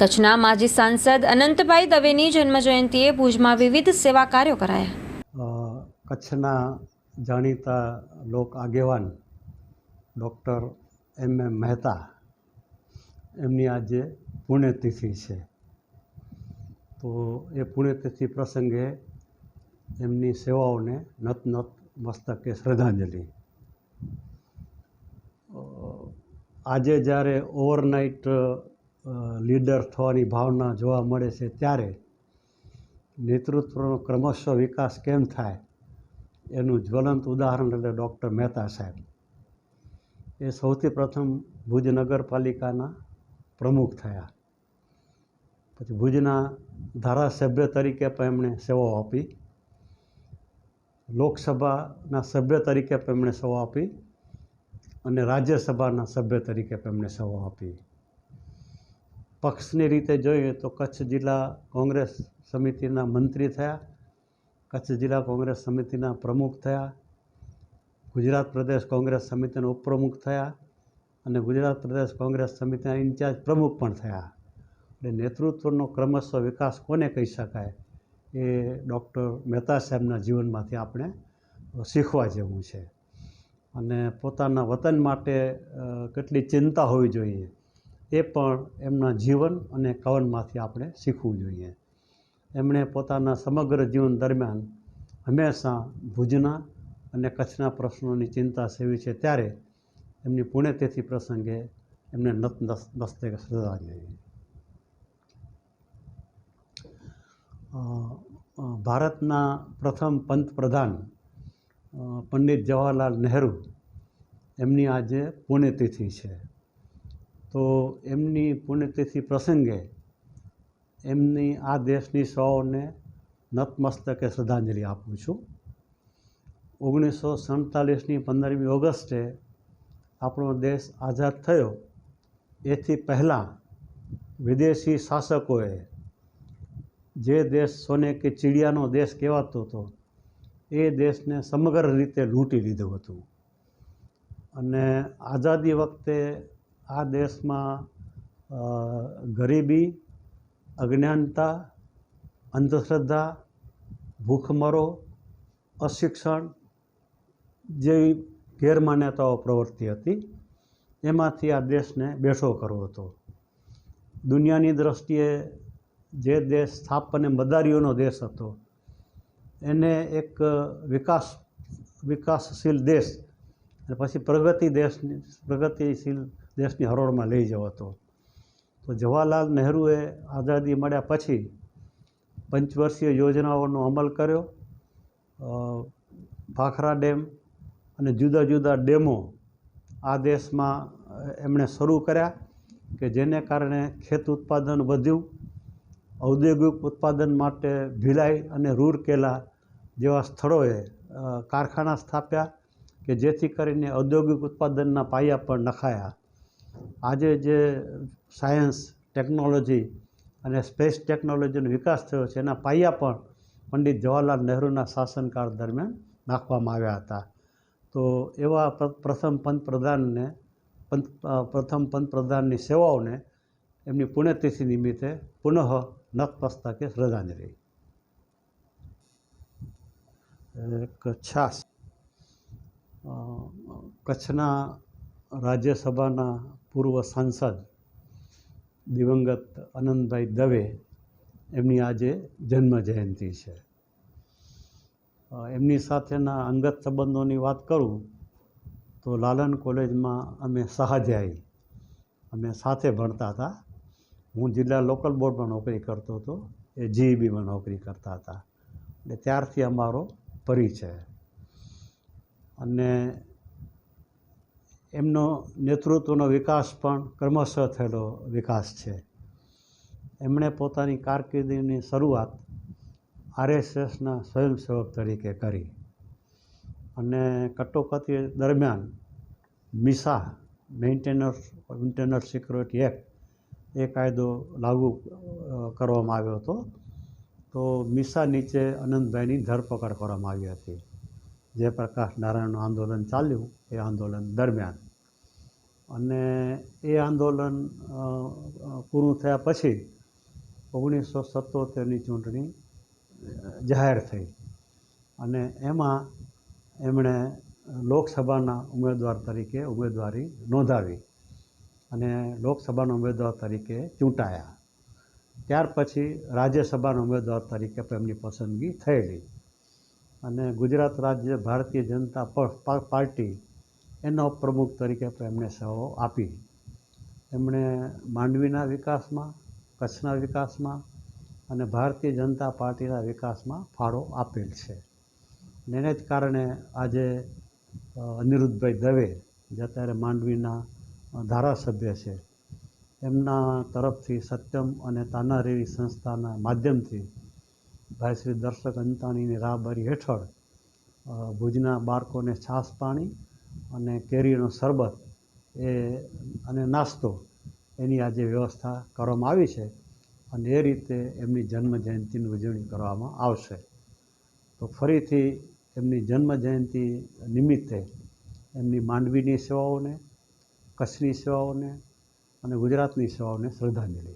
કચ્છના માજી સાંસદ અનંતભાઈ દવેની જન્મજયંતિએ ભુજમાં વિવિધ સેવા કાર્યો કરાયા. કચ્છના જાણીતા લોક આગેવાન ડૉક્ટર એમ એમ મહેતા એમની આજે પુણ્યતિથિ છે. તો એ પુણ્યતિથિ પ્રસંગે એમની સેવાઓને નત નત મસ્તકે શ્રદ્ધાંજલિ. આજે જ્યારે ઓવરનાઇટ લીડર થવાની ભાવના જોવા મળે છે ત્યારે નેતૃત્વનો ક્રમશઃ વિકાસ કેમ થાય એનું જ્વલંત ઉદાહરણ એટલે ડૉક્ટર મહેતા સાહેબ. એ સૌથી પ્રથમ ભુજ નગરપાલિકાના પ્રમુખ થયા. પછી ભુજના ધારાસભ્ય તરીકે પણ એમણે સેવાઓ આપી. લોકસભાના સભ્ય તરીકે પણ એમણે સેવા આપી અને રાજ્યસભાના સભ્ય તરીકે પણ એમણે સેવા આપી. પક્ષની રીતે જોઈએ તો કચ્છ જિલ્લા કોંગ્રેસ સમિતિના મંત્રી થયા. કચ્છ જિલ્લા કોંગ્રેસ સમિતિના પ્રમુખ થયા. ગુજરાત પ્રદેશ કોંગ્રેસ સમિતિના ઉપપ્રમુખ થયા અને ગુજરાત પ્રદેશ કોંગ્રેસ સમિતિના ઇન્ચાર્જ પ્રમુખ પણ થયા. એટલે નેતૃત્વનો ક્રમશઃ વિકાસ કોને કહી શકાય એ ડૉક્ટર મહેતા સાહેબના જીવનમાંથી આપણે શીખવા જેવું છે. અને પોતાના વતન માટે કેટલી ચિંતા હોવી જોઈએ. એ પણ એમના જીવન અને કવનમાંથી આપણે શીખવું જોઈએ. એમણે પોતાના સમગ્ર જીવન દરમિયાન હંમેશા ભુજના અને કચ્છના પ્રશ્નોની ચિંતા સેવી છે ત્યારે એમની પુણ્યતિથિ પ્રસંગે એમને નત દસ્તે અ, ભારતના પ્રથમ પંતપ્રધાન પંડિત જવાહરલાલ નહેરુ એમની આજે પુણ્યતિથિ છે. તો એમની પુણ્યતિથિ પ્રસંગે એમની આ દેશની સૌને નતમસ્તકે શ્રદ્ધાંજલિ આપું છું. ઓગણીસો સડતાલીસની પંદરમી ઓગસ્ટે આપણો દેશ આઝાદ થયો. એથી પહેલાં વિદેશી શાસકોએ જે દેશ સોને કે ચીડિયાનો દેશ કહેવાતો હતો, એ દેશને સમગ્ર રીતે લૂંટી લીધું હતું. અને આઝાદી વખતે આ દેશમાં ગરીબી, અજ્ઞાનતા, અંધશ્રદ્ધા, ભૂખમરો, અશિક્ષણ જેવી ગેરમાન્યતાઓ પ્રવર્તી હતી, એમાંથી આ દેશને બેઠો કરવો હતો. દુનિયાની દ્રષ્ટિએ જે દેશ સ્થાપ અને મદારીઓનો દેશ હતો, એને એક વિકાસ, વિકાસશીલ દેશ, અને પછી પ્રગતિ દેશની, પ્રગતિશીલ દેશની હરોળમાં લઈ જવો તો જવાહરલાલ નહેરુએ આઝાદી મળ્યા પછી પંચવર્ષીય યોજનાઓનો અમલ કર્યો. ભાખરા ડેમ અને જુદા જુદા ડેમો આ દેશમાં એમણે શરૂ કર્યા કે જેને કારણે ખેત ઉત્પાદન વધ્યું, ઔદ્યોગિક ઉત્પાદન માટે ભિલાઈ અને રૂરકેલા જેવા સ્થળોએ કારખાના સ્થાપ્યા કે જેથી કરીને ઔદ્યોગિક ઉત્પાદનના પાયા પણ નખાયા. આજે જે સાયન્સ, ટેકનોલોજી અને સ્પેસ ટેકનોલોજીનો વિકાસ થયો છે, એના પાયા પણ પંડિત જવાહરલાલ નહેરુના શાસનકાળ દરમિયાન નાખવામાં આવ્યા હતા. તો એવા પ્રથમ પંતપ્રધાનને, પંત પ્રથમ પંતપ્રધાનની સેવાઓને એમની પુણ્યતિથિ નિમિત્તે પુનઃ નતમસ્તકે શ્રદ્ધાંજલિ. કચ્છાસ કચ્છના રાજ્યસભાના પૂર્વ સાંસદ દિવંગત આનંદભાઈ દવે એમની આજે જન્મ જયંતિ છે એમની સાથેના અંગત સંબંધોની વાત કરું તો લાલન કોલેજમાં અમે સહાધ્યાયી અમે સાથે ભણતા હતા. હું જિલ્લા લોકલ બોર્ડમાં નોકરી કરતો હતો, એ જીઈબીમાં નોકરી કરતા હતા. એટલે ત્યારથી અમારો પરિચય. અને એમનો નેતૃત્વનો વિકાસ પણ ક્રમશઃ થયેલો વિકાસ છે. એમણે પોતાની કારકિર્દીની શરૂઆત આરએસએસના સ્વયંસેવક તરીકે કરી અને કટોકટી દરમિયાન MISA maintainer maintainer security act, એ કાયદો લાગુ કરવામાં આવ્યો હતો. તો મિસા નીચે અનંતભાઈની ધરપકડ કરવામાં આવી હતી. જયપ્રકાશ નારાયણનું આંદોલન ચાલ્યું, એ આંદોલન દરમિયાન. અને એ આંદોલન પૂરું થયા પછી ઓગણીસો સત્તોતેરની ચૂંટણી જાહેર થઈ. અને એમાં એમણે લોકસભાના ઉમેદવાર તરીકે ઉમેદવારી નોંધાવી અને લોકસભાના ઉમેદવાર તરીકે ચૂંટાયા. ત્યાર પછી રાજ્યસભાના ઉમેદવાર તરીકે પણ એમની પસંદગી થયેલી. અને ગુજરાત રાજ્ય ભારતીય જનતા પાર્ટી એના પ્રમુખ તરીકે પણ એમણે સેવાઓ આપી. એમણે માંડવીના વિકાસમાં, કચ્છના વિકાસમાં અને ભારતીય જનતા પાર્ટીના વિકાસમાં ફાળો આપેલ છે. એને જ કારણે આજે અનિરુદ્ધભાઈ દવે, જે અત્યારે માંડવીના ધારાસભ્ય છે, એમના તરફથી સત્યમ અને તાનારીરી સંસ્થાના માધ્યમથી ભાઈ શ્રી દર્શક અંતાણીની રાહબરી હેઠળ ભુજના બાળકોને છાશ પાણી અને કેરીનો શરબત એ, અને નાસ્તો એની આજે વ્યવસ્થા કરવામાં આવી છે અને એ રીતે એમની જન્મ જયંતિની ઉજવણી કરવામાં આવશે. તો ફરીથી એમની જન્મ જયંતિ નિમિત્તે એમની માંડવીની સેવાઓને, કચ્છની સેવાઓને અને ગુજરાતની સેવાઓને શ્રદ્ધાંજલિ.